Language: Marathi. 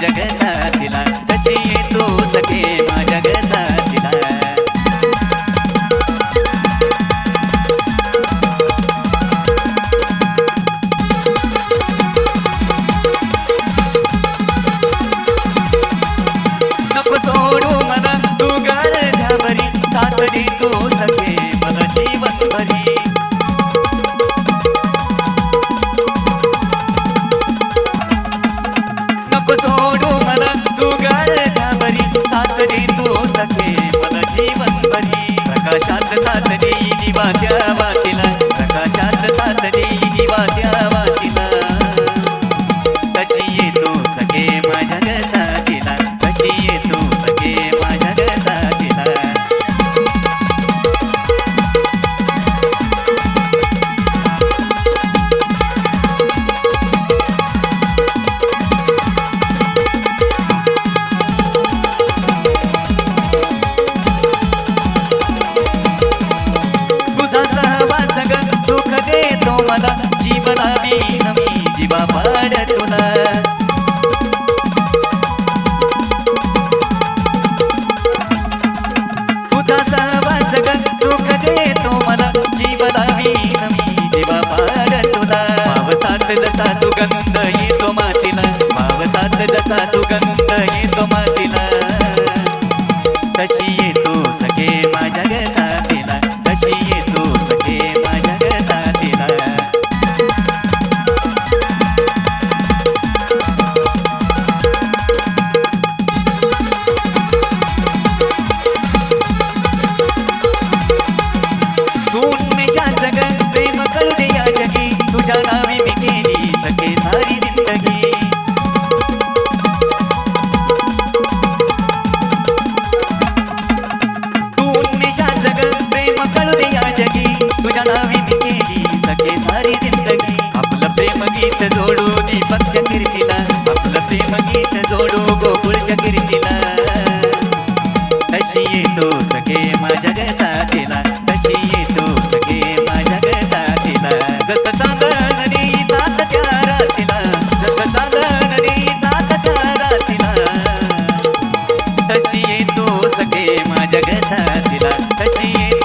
जगह साथ देई 在战斗。गीत जोडू दीपकच्या कीर्तीला आपलं प्रेम गीत जोडू गोकुळच्या कीर्तीला तशी येतो सगळे माझ्या गसातीला तशी येतो सगळे माझ्या गसातीला जसं चांदा नदी सात त्या तशी येतो सगळे माझ्या गसातीला तशी येतो